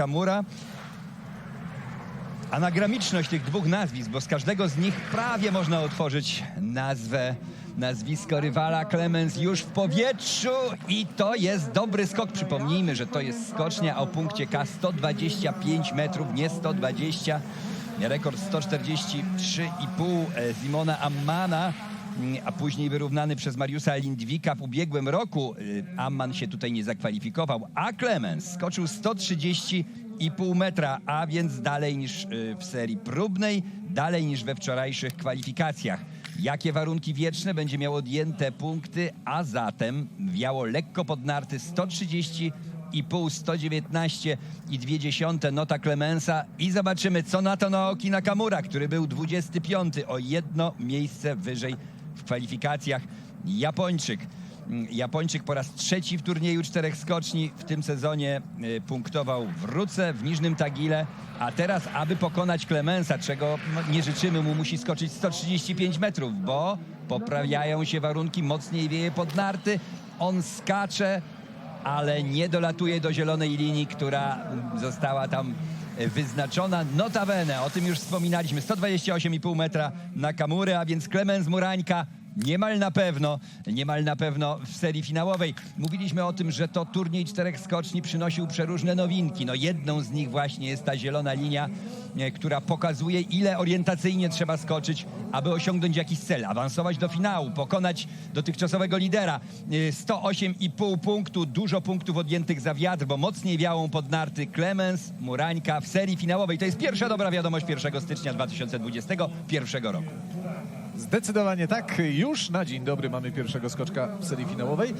Nakamura. Anagramiczność tych dwóch nazwisk, bo z każdego z nich prawie można otworzyć nazwę, nazwisko rywala. Clemens już w powietrzu i to jest dobry skok. Przypomnijmy, że to jest skocznia o punkcie K 125 metrów, nie 120. Rekord 143,5 e, Simona Ammana, mm, a później wyrównany przez Mariusa Lindwika w ubiegłym roku. Y, Amman się tutaj nie zakwalifikował, a Clemens skoczył 130,5 metra, a więc dalej niż y, w serii próbnej, dalej niż we wczorajszych kwalifikacjach. Jakie warunki wieczne będzie miał odjęte punkty, a zatem wiało lekko pod narty 130 i pół 119 i dwie dziesiąte nota Clemensa i zobaczymy co na to Naoki Nakamura, który był 25 o jedno miejsce wyżej kwalifikacjach. Japończyk. Japończyk po raz trzeci w turnieju czterech skoczni w tym sezonie y, punktował w Ruce, w Niżnym Tagile, a teraz, aby pokonać Clemensa, czego nie życzymy mu, musi skoczyć 135 metrów, bo poprawiają się warunki, mocniej wieje pod narty, on skacze, ale nie dolatuje do zielonej linii, która została tam e, wyznaczona. Notabene, o tym już wspominaliśmy, 128,5 metra na kamury, a więc Klemens Murańka niemal na pewno, niemal na pewno w serii finałowej. Mówiliśmy o tym, że to turniej czterech skoczni przynosił przeróżne nowinki. No jedną z nich właśnie jest ta zielona linia, e, która pokazuje, ile orientacyjnie trzeba skoczyć, aby osiągnąć jakiś cel, awansować do finału, pokonać dotychczasowego lidera. E, 108,5 punktu, dużo punktów odjętych za wiatr, bo mocniej wiałą pod narty Clemens Murańka w serii finałowej. To jest pierwsza dobra wiadomość 1 stycznia 2021 roku. Zdecydowanie tak. Już na dzień dobry mamy pierwszego skoczka w serii finałowej.